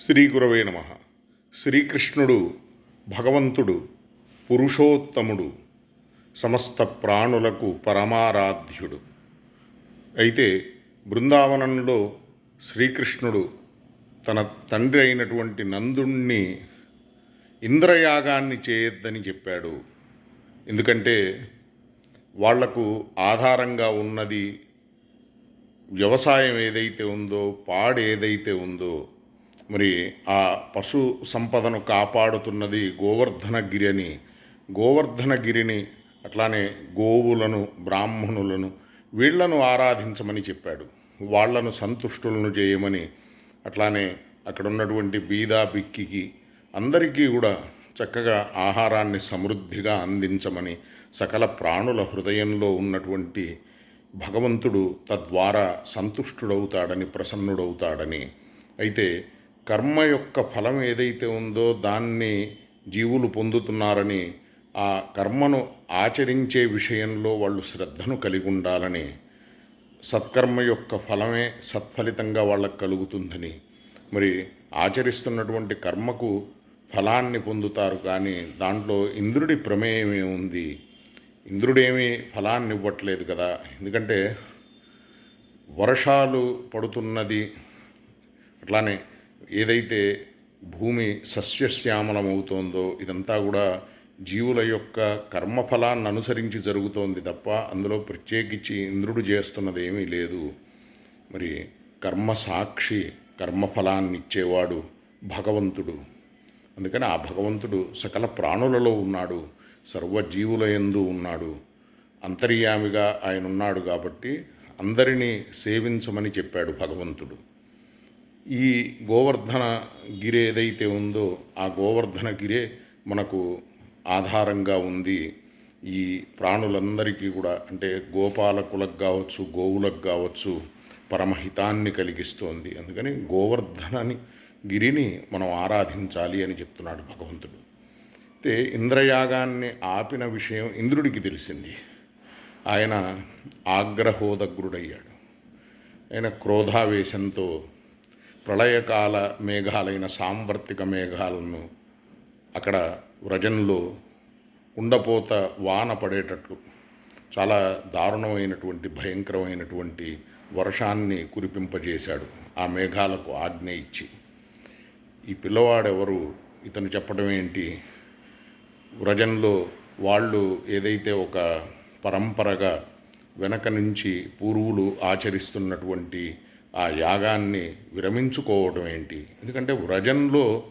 శ్రీ గురవే నమ. శ్రీకృష్ణుడు భగవంతుడు పురుషోత్తముడు సమస్త ప్రాణులకు పరమారాధ్యుడు. అయితే బృందావనంలో శ్రీకృష్ణుడు తన తండ్రి అయినటువంటి నందుణ్ణి ఇంద్రయాగాన్ని చేయొద్దని చెప్పాడు. ఎందుకంటే వాళ్ళకు ఆధారంగా ఉన్నది వ్యవసాయం ఏదైతే ఉందో పాడేదైతే ఉందో మరి ఆ పశు సంపదను కాపాడుతున్నది గోవర్ధనగిరి అని. గోవర్ధనగిరిని అట్లానే గోవులను బ్రాహ్మణులను వీళ్ళను ఆరాధించమని చెప్పాడు. వాళ్ళను సంతుష్టులను చేయమని. అట్లానే అక్కడ ఉన్నటువంటి బీదా బిక్కికి అందరికీ కూడా చక్కగా ఆహారాన్ని సమృద్ధిగా అందించమని సకల ప్రాణుల హృదయంలో ఉన్నటువంటి భగవంతుడు తద్వారా సంతుష్టుడవుతాడని ప్రసన్నుడవుతాడని. అయితే కర్మ యొక్క ఫలం ఏదైతే ఉందో దాన్ని జీవులు పొందుతున్నారని ఆ కర్మను ఆచరించే విషయంలో వాళ్ళు శ్రద్ధను కలిగి ఉండాలని సత్కర్మ యొక్క ఫలమే సత్ఫలితంగా వాళ్ళకు కలుగుతుందని. మరి ఆచరిస్తున్నటువంటి కర్మకు ఫలాన్ని పొందుతారు కానీ దాంట్లో ఇంద్రుడి ప్రమేయం ఉంది. ఇంద్రుడేమీ ఫలాన్ని ఇవ్వట్లేదు కదా. ఎందుకంటే వర్షాలు పడుతున్నది. అట్లానే ఏదైతే భూమి సస్యశ్యామలమవుతోందో ఇదంతా కూడా జీవుల యొక్క కర్మఫలాన్ని అనుసరించి జరుగుతోంది తప్ప అందులో ప్రత్యేకించి ఇంద్రుడు చేస్తున్నది ఏమీ లేదు. మరి కర్మ సాక్షి కర్మఫలాన్ని ఇచ్చేవాడు భగవంతుడు. అందుకని ఆ భగవంతుడు సకల ప్రాణులలో ఉన్నాడు సర్వజీవుల ఎందు ఉన్నాడు. అంతర్యామిగా ఆయన ఉన్నాడు కాబట్టి అందరినీ సేవించమని చెప్పాడు భగవంతుడు. ఈ గోవర్ధన గిరి ఏదైతే ఉందో ఆ గోవర్ధన గిరే మనకు ఆధారంగా ఉంది. ఈ ప్రాణులందరికీ కూడా అంటే గోపాలకులకు కావచ్చు గోవులకు కావచ్చు పరమహితాన్ని కలిగిస్తోంది. అందుకని గోవర్ధనని గిరిని మనం ఆరాధించాలి అని చెప్తున్నాడు భగవంతుడు. అయితే ఇంద్రయాగాన్ని ఆపిన విషయం ఇంద్రుడికి తెలిసింది. ఆయన ఆగ్రహోదగ్రుడయ్యాడు. ఆయన క్రోధావేశంతో ప్రళయకాల మేఘాలైన సాంవర్తిక మేఘాలను అక్కడ వ్రజంలో ఉండపోత వాన పడేటట్లు చాలా దారుణమైనటువంటి భయంకరమైనటువంటి వర్షాన్ని కురిపింపజేశాడు. ఆ మేఘాలకు ఆజ్ఞ ఇచ్చి. ఈ పిల్లవాడెవరు? ఇతను చెప్పడం ఏంటి? వ్రజంలో వాళ్ళు ఏదైతే ఒక పరంపరగా వెనక నుంచి పూర్వులు ఆచరిస్తున్నటువంటి ఆ యాగాన్ని విరమించుకోవడం ఏంటి? ఎందుకంటే వ్రజంలో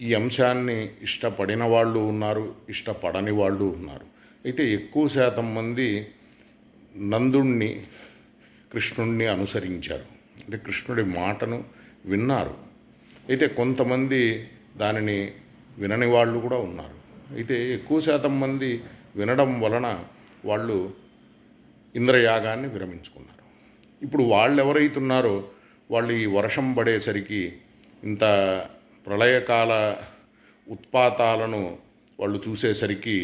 ఈ అంశాన్ని ఇష్టపడిన వాళ్ళు ఉన్నారు ఇష్టపడని వాళ్ళు ఉన్నారు. అయితే ఎక్కువ శాతం మంది నందుణ్ణి కృష్ణుణ్ణి అనుసరించారు. అంటే కృష్ణుడి మాటను విన్నారు. అయితే కొంతమంది దానిని వినని వాళ్ళు కూడా ఉన్నారు. అయితే ఎక్కువ శాతం మంది వినడం వలన వాళ్ళు ఇంద్రయాగాన్ని విరమించుకున్నారు. ఇప్పుడు వాళ్ళు ఎవరైతున్నారో వాళ్ళు ఈ వర్షం పడేసరికి ఇంత ప్రళయకాల ఉత్పాతాలను వాళ్ళు చూసేసరికి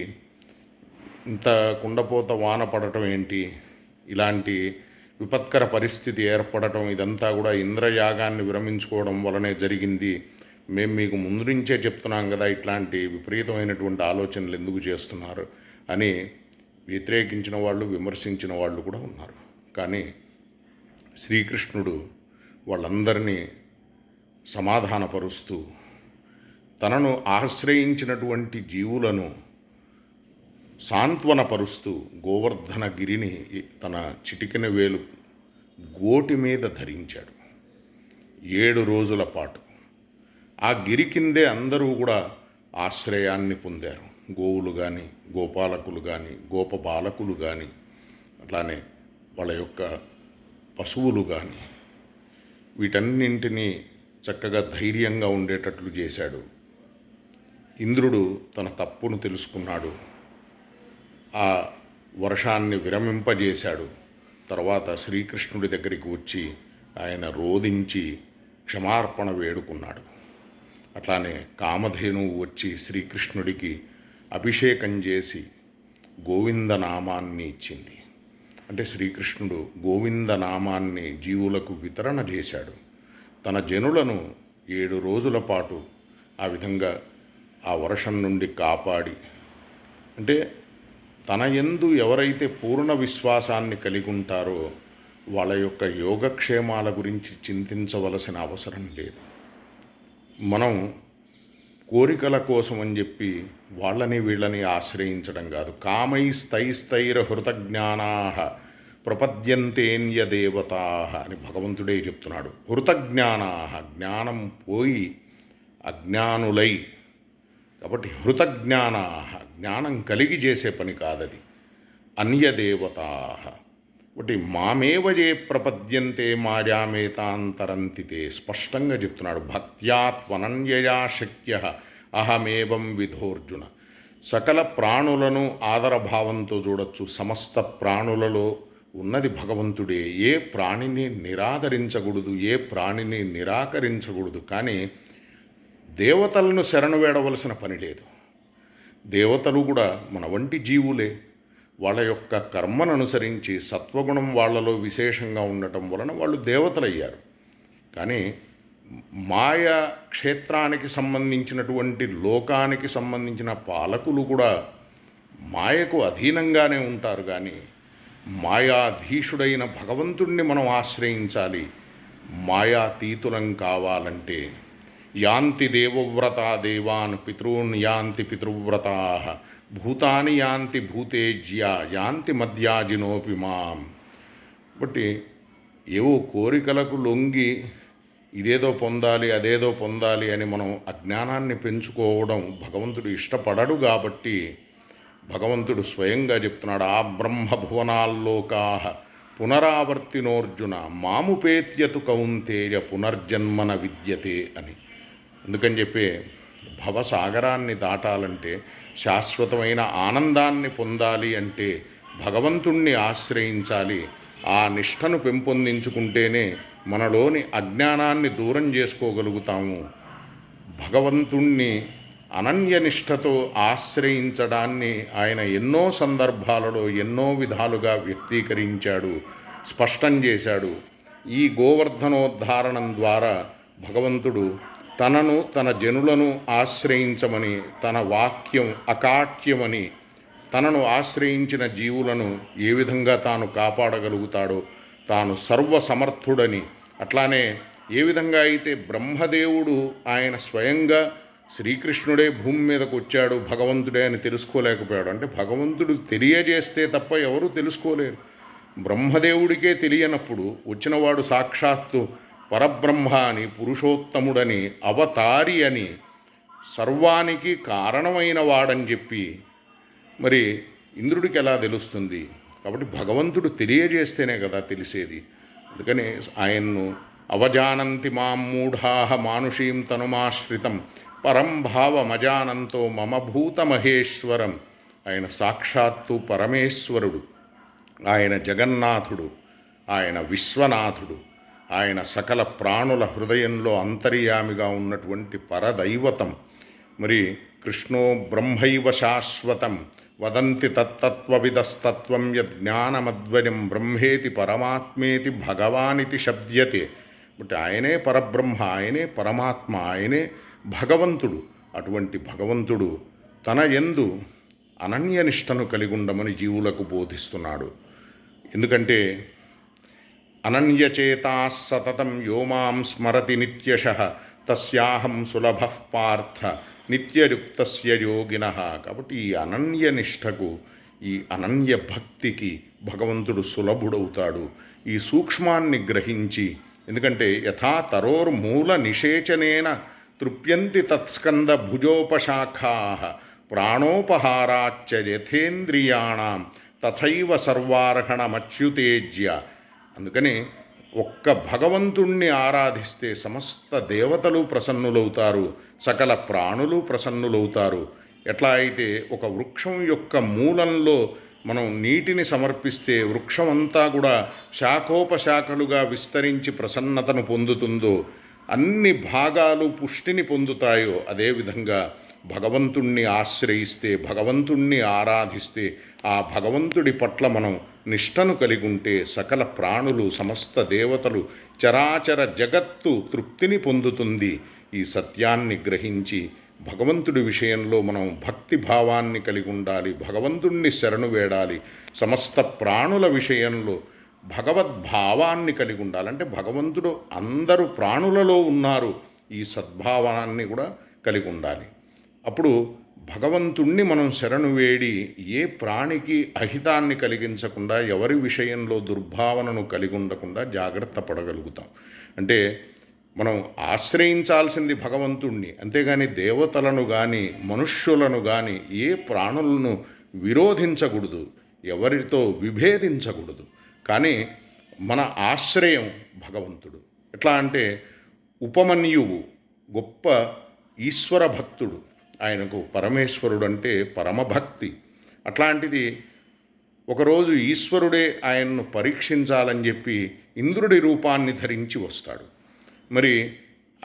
ఇంత కుండపోత వాన పడటం ఏంటి? ఇలాంటి విపత్కర పరిస్థితి ఏర్పడటం ఇదంతా కూడా ఇంద్రయాగాన్ని విరమించుకోవడం వలనే జరిగింది. మేము మీకు ముందు నుంచే చెప్తున్నాం కదా ఇట్లాంటి విపరీతమైనటువంటి ఆలోచనలు ఎందుకు చేస్తున్నారు అని వ్యతిరేకించిన వాళ్ళు విమర్శించిన వాళ్ళు కూడా ఉన్నారు. కానీ శ్రీకృష్ణుడు వాళ్ళందరినీ సమాధానపరుస్తూ తనను ఆశ్రయించినటువంటి జీవులను సాంత్వనపరుస్తూ గోవర్ధన గిరిని తన చిటికిన వేలు గోటి మీద ధరించాడు. ఏడు రోజుల పాటు ఆ గిరి కిందే అందరూ కూడా ఆశ్రయాన్ని పొందారు. గోవులు కానీ గోపాలకులు కానీ గోపబాలకులు కానీ అట్లానే వాళ్ళ యొక్క పశువులు కానీ వీటన్నింటినీ చక్కగా ధైర్యంగా ఉండేటట్లు చేశాడు. ఇంద్రుడు తన తప్పును తెలుసుకున్నాడు. ఆ వర్షాన్ని విరమింపజేశాడు. తర్వాత శ్రీకృష్ణుడి దగ్గరికి వచ్చి ఆయన రోధించి క్షమార్పణ వేడుకున్నాడు. అట్లానే కామధేనువు వచ్చి శ్రీకృష్ణుడికి అభిషేకం చేసి గోవిందనామాన్ని ఇచ్చింది. అంటే శ్రీకృష్ణుడు గోవింద నామాన్ని జీవులకు వితరణ చేశాడు. తన జనులను ఏడు రోజుల పాటు ఆ విధంగా ఆ వర్షం నుండి కాపాడి అంటే తన ఎందు ఎవరైతే పూర్ణ విశ్వాసాన్ని కలిగి ఉంటారో వాళ్ళ యొక్క యోగక్షేమాల గురించి చింతించవలసిన అవసరం లేదు. మనం కోరికల కోసం అని చెప్పి వాళ్ళని వీళ్ళని ఆశ్రయించడం కాదు. కామై స్థైస్థైర హృతజ్ఞానా ప్రపద్యంతేన్య దేవతా అని భగవంతుడే చెప్తున్నాడు. హృతజ్ఞానా జ్ఞానం పోయి అజ్ఞానులై. కాబట్టి హృతజ్ఞానా జ్ఞానం కలిగి చేసే పని కాదది. అన్యదేవతా. ఒకటి మామేవ ఏ ప్రపద్యంతే మాయామేతాంతరంతితే స్పష్టంగా చెప్తున్నాడు. భక్త్యాత్మనన్యయా శక్య అహమేవం విధోర్జున. సకల ప్రాణులను ఆదరభావంతో చూడొచ్చు. సమస్త ప్రాణులలో ఉన్నది భగవంతుడే. ఏ ప్రాణిని నిరాదరించకూడదు ఏ ప్రాణిని నిరాకరించకూడదు. కానీ దేవతలను శరణు వేడవలసిన పని లేదు. దేవతలు కూడా మన వంటి జీవులే. వాళ్ళ యొక్క కర్మను అనుసరించి సత్వగుణం వాళ్ళలో విశేషంగా ఉండటం వలన వాళ్ళు దేవతలయ్యారు. కానీ మాయా క్షేత్రానికి సంబంధించినటువంటి లోకానికి సంబంధించిన పాలకులు కూడా మాయకు అధీనంగానే ఉంటారు. కానీ మాయాధీషుడైన భగవంతుణ్ణి మనం ఆశ్రయించాలి. మాయాతీతులం కావాలంటే యాంతి దేవవ్రత దేవాన్ పితృన్ యాంతి పితృవ్రతా భూతాని యాంతి భూతేజ్య యాంతి మద్యాజినోపి మాం. బట్టి ఏవో కోరికలకు లొంగి ఇదేదో పొందాలి అదేదో పొందాలి అని మనం అజ్ఞానాన్ని పెంచుకోవడం భగవంతుడు ఇష్టపడడు కాబట్టి భగవంతుడు స్వయంగా చెప్తున్నాడు ఆ బ్రహ్మభువనాల్లోకా పునరావర్తినోర్జున మాముపేత్యతు కౌంతేయ పునర్జన్మన విద్యతే అని. ఎందుకని చెప్పి భవసాగరాన్ని దాటాలంటే శాశ్వతమైన ఆనందాన్ని పొందాలి అంటే భగవంతుణ్ణి ఆశ్రయించాలి. ఆ నిష్టను పెంపొందించుకుంటేనే మనలోని అజ్ఞానాన్ని దూరం చేసుకోగలుగుతాము. భగవంతుణ్ణి అనన్యనిష్టతో ఆశ్రయించడాన్ని ఆయన ఎన్నో సందర్భాలలో ఎన్నో విధాలుగా వ్యక్తీకరించాడు స్పష్టం చేశాడు. ఈ గోవర్ధనోద్ధారణం ద్వారా భగవంతుడు తనను తన జనులను ఆశ్రయించమని తన వాక్యం అకాట్యమని తనను ఆశ్రయించిన జీవులను ఏ విధంగా తాను కాపాడగలుగుతాడో తాను సర్వసమర్థుడని అట్లానే ఏ విధంగా అయితే బ్రహ్మదేవుడు ఆయన స్వయంగా శ్రీకృష్ణుడే భూమి మీదకు వచ్చాడు భగవంతుడే అని తెలుసుకోలేకపోయాడు. అంటే భగవంతుడు తెలియజేస్తే తప్ప ఎవరూ తెలుసుకోలేరు. బ్రహ్మదేవుడికే తెలియనప్పుడు వచ్చినవాడు సాక్షాత్తు పరబ్రహ్మ అని పురుషోత్తముడని అవతారి అని సర్వానికి కారణమైన వాడని చెప్పి మరి ఇంద్రుడికి ఎలా తెలుస్తుంది? కాబట్టి భగవంతుడు తెలియజేస్తేనే కదా తెలిసేది. అందుకని ఆయన్ను అవజానంతి మాం మూఢాహ మానుషీం తనుమాశ్రితం పరం భావమజానంతో మమ మహేశ్వరం ఆయన సాక్షాత్తు పరమేశ్వరుడు. ఆయన జగన్నాథుడు. ఆయన విశ్వనాథుడు. ఆయన సకల ప్రాణుల హృదయంలో అంతర్యామిగా ఉన్నటువంటి పరదైవతం. మరి కృష్ణో బ్రహ్మైవ శాశ్వతం. వదంతి తత్తత్వవిదస్తత్వం యజ్ఞానమద్వయం బ్రహ్మేతి పరమాత్మేతి భగవానితి శబ్ద్యతే బట్ ఆయనే పరబ్రహ్మ ఆయనే పరమాత్మ ఆయనే భగవంతుడు అటువంటి భగవంతుడు తన ఎందు అనన్యనిష్టను కలిగి ఉండమని జీవులకు బోధిస్తున్నాడు. ఎందుకంటే అనన్యచేతా సతతం యోమాం స్మరతి నిత్యశ తస్యాహం సులభ పార్థ నిత్యయుక్తస్య యోగిన. కాబట్టి ఈ అనన్య నిష్టకు ఈ అనన్య భక్తికి భగవంతుడు సులభుడవుతాడు. ఈ సూక్ష్మాన్ని గ్రహించి ఎందుకంటే యథా తరోర్మూల నిషేచనేన తృప్యంతి తత్స్కంద భుజోపశాఖా ప్రాణోపహారాచ్చ యథేంద్రియాణం తథైవ సర్వార్హణమచ్యుతేజ్య. అందుకని ఒక్క భగవంతుణ్ణి ఆరాధిస్తే సమస్త దేవతలు ప్రసన్నులవుతారు సకల ప్రాణులు ప్రసన్నులవుతారు. ఎట్లా అయితే ఒక వృక్షం యొక్క మూలంలో మనం నీటిని సమర్పిస్తే వృక్షం అంతా కూడా శాఖోపశాఖలుగా విస్తరించి ప్రసన్నతను పొందుతుందో అన్ని భాగాలు పుష్టిని పొందుతాయో అదేవిధంగా భగవంతుణ్ణి ఆశ్రయిస్తే భగవంతుణ్ణి ఆరాధిస్తే ఆ భగవంతుడి పట్ల మనం నిష్టను కలిగి ఉంటే సకల ప్రాణులు సమస్త దేవతలు చరాచర జగత్తు తృప్తిని పొందుతుంది. ఈ సత్యాన్ని గ్రహించి భగవంతుడి విషయంలో మనం భక్తి భావాన్ని కలిగి ఉండాలి భగవంతుణ్ణి శరణు వేడాలి. సమస్త ప్రాణుల విషయంలో భగవద్భావాన్ని కలిగి ఉండాలంటే భగవంతుడు అందరు ప్రాణులలో ఉన్నారు. ఈ సద్భావాన్ని కూడా కలిగి ఉండాలి. అప్పుడు భగవంతుణ్ణి మనం శరణు వేడి ఏ ప్రాణికి అహితాన్ని కలిగించకుండా ఎవరి విషయంలో దుర్భావనను కలిగి ఉండకుండా జాగ్రత్త పడగలుగుతాం. అంటే మనం ఆశ్రయించాల్సింది భగవంతుణ్ణి. అంతేగాని దేవతలను కానీ మనుష్యులను కానీ ఏ ప్రాణులను విరోధించకూడదు. ఎవరితో విభేదించకూడదు. కానీ మన ఆశ్రయం భగవంతుడు. ఎట్లా అంటే ఉపమన్యువు గొప్ప ఈశ్వర భక్తుడు. ఆయనకు పరమేశ్వరుడు అంటే పరమభక్తి అట్లాంటిది ఒకరోజు ఈశ్వరుడే ఆయన్ను పరీక్షించాలని చెప్పి ఇంద్రుడి రూపాన్ని ధరించి వస్తాడు. మరి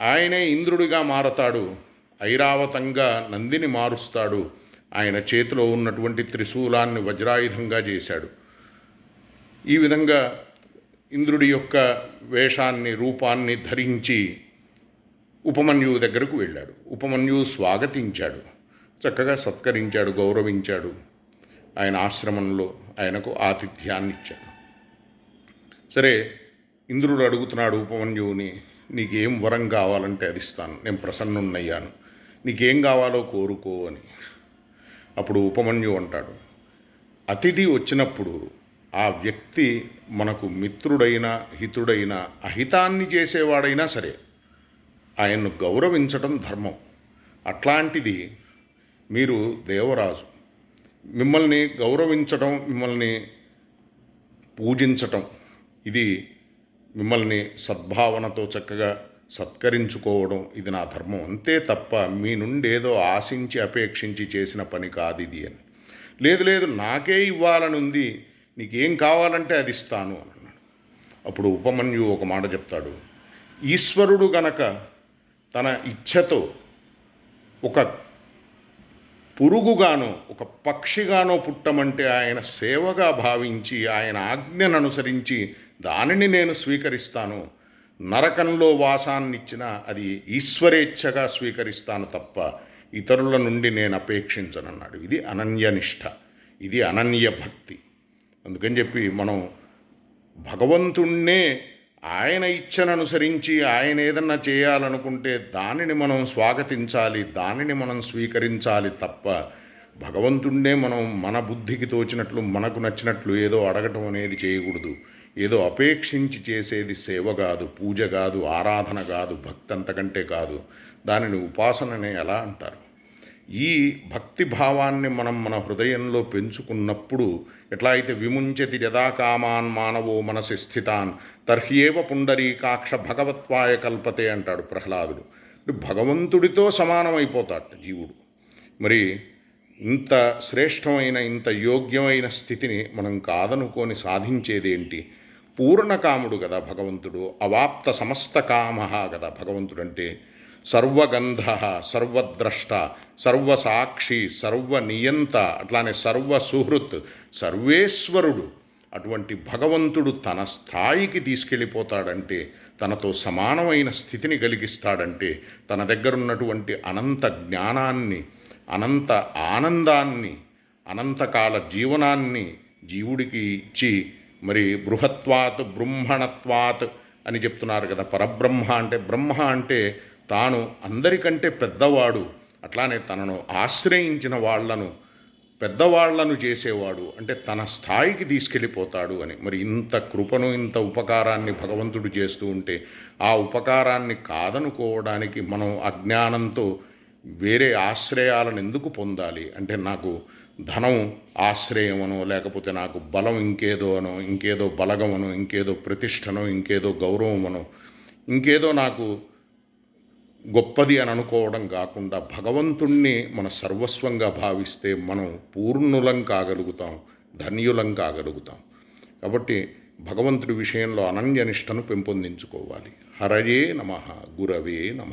ఆయనే ఇంద్రుడిగా మారతాడు. ఐరావతంగా నందిని మారుస్తాడు. ఆయన చేతిలో ఉన్నటువంటి త్రిశూలాన్ని వజ్రాయుధంగా చేశాడు. ఈ విధంగా ఇంద్రుడి యొక్క వేషాన్ని రూపాన్ని ధరించి ఉపమన్యువు దగ్గరకు వెళ్ళాడు. ఉపమన్యువు స్వాగతించాడు. చక్కగా సత్కరించాడు గౌరవించాడు. ఆయన ఆశ్రమంలో ఆయనకు ఆతిథ్యాన్ని ఇచ్చాడు. సరే ఇంద్రుడు అడుగుతున్నాడు ఉపమన్యువుని నీకేం వరం కావాలంటే అది ఇస్తాను. నేను ప్రసన్నున్నయ్యాను. నీకేం కావాలో కోరుకో అని. అప్పుడు ఉపమన్యు అంటాడు అతిథి వచ్చినప్పుడు ఆ వ్యక్తి మనకు మిత్రుడైనా హితుడైనా అహితాన్ని చేసేవాడైనా సరే ఆయన్ను గౌరవించడం ధర్మం. అట్లాంటిది మీరు దేవరాజు మిమ్మల్ని గౌరవించటం మిమ్మల్ని పూజించటం ఇది మిమ్మల్ని సద్భావనతో చక్కగా సత్కరించుకోవడం ఇది నా ధర్మం. అంతే తప్ప మీ నుండి ఏదో ఆశించి అపేక్షించి చేసిన పని కాదు ఇది అని. లేదు లేదు నాకే ఇవ్వాలని ఉంది. నీకేం కావాలంటే అది ఇస్తాను అన్నాడు. అప్పుడు ఉపమన్యు ఒక మాట చెప్తాడు. ఈశ్వరుడు గనక తన ఇచ్ఛతో ఒక పురుగుగానో ఒక పక్షిగానో పుట్టమంటే ఆయన సేవగా భావించి ఆయన ఆజ్ఞను అనుసరించి దానిని నేను స్వీకరిస్తాను. నరకంలో వాసాన్నిచ్చిన అది ఈశ్వరేచ్ఛగా స్వీకరిస్తాను తప్ప ఇతరుల నుండి నేను అపేక్షించనన్నాడు. ఇది అనన్యనిష్ట. ఇది అనన్య భక్తి అందుకని చెప్పి మనం భగవంతుణ్ణే ఆయన ఇచ్చను అనుసరించి ఆయన ఏదన్నా చేయాలనుకుంటే దానిని మనం స్వాగతించాలి దానిని మనం స్వీకరించాలి తప్ప భగవంతుణ్ణే మనం మన బుద్ధికి తోచినట్లు మనకు నచ్చినట్లు ఏదో అడగటం అనేది చేయకూడదు. ఏదో అపేక్షించి చేసేది సేవ కాదు పూజ కాదు ఆరాధన కాదు భక్తి అంతకంటే కాదు. దానిని ఉపాసననే ఎలా అంటారు. ఈ భక్తి భావాన్ని మనం మన హృదయంలో పెంచుకున్నప్పుడు ఎట్లా అయితే విముంచతి యథాకామాన్ మానవో మనసి స్థితాన్ తర్హ్యేవ పుండరీకాక్ష భగవత్వాయ కల్పతే అంటాడు ప్రహ్లాదుడు. భగవంతుడితో సమానమైపోతాడు జీవుడు. మరి ఇంత శ్రేష్టమైన ఇంత యోగ్యమైన స్థితిని మనం కాదనుకొని సాధించేదేంటి? పూర్ణకాముడు కదా భగవంతుడు అవాప్త సమస్త కామ కదా భగవంతుడు అంటే సర్వగంధ సర్వద్రష్ట సర్వసాక్షి సర్వనియంత అట్లానే సర్వ సుహృత్ సర్వేశ్వరుడు. అటువంటి భగవంతుడు తన స్థాయికి తీసుకెళ్ళిపోతాడంటే తనతో సమానమైన స్థితిని కలిగిస్తాడంటే తన దగ్గరున్నటువంటి అనంత జ్ఞానాన్ని అనంత ఆనందాన్ని అనంతకాల జీవనాన్ని జీవుడికి ఇచ్చి మరి బృహత్వాత్ బ్రహ్మణత్వాత్ అని చెప్తున్నారు కదా పరబ్రహ్మ అంటే బ్రహ్మ అంటే తాను అందరికంటే పెద్దవాడు. అట్లానే తనను ఆశ్రయించిన వాళ్ళను పెద్దవాళ్ళను చేసేవాడు. అంటే తన స్థాయికి తీసుకెళ్ళిపోతాడు అని. మరి ఇంత కృపను ఇంత ఉపకారాన్ని భగవంతుడు చేస్తూ ఉంటే ఆ ఉపకారాన్ని కాదనుకోవడానికి మనం అజ్ఞానంతో వేరే ఆశ్రయాలను ఎందుకు పొందాలి? అంటే నాకు ధనం ఆశ్రయమనో లేకపోతే నాకు బలం ఇంకేదో అనో ఇంకేదో బలగమనో ఇంకేదో ప్రతిష్టనో ఇంకేదో గౌరవమనో ఇంకేదో నాకు గొప్పది అని అనుకోవడం కాకుండా భగవంతుణ్ణి మన సర్వస్వంగా భావిస్తే మనం పూర్ణులం కాగలుగుతాం ధన్యులం కాగలుగుతాం. కాబట్టి భగవంతుడి విషయంలో అనన్యనిష్టను పెంపొందించుకోవాలి. హరయే నమ గురవే నమ.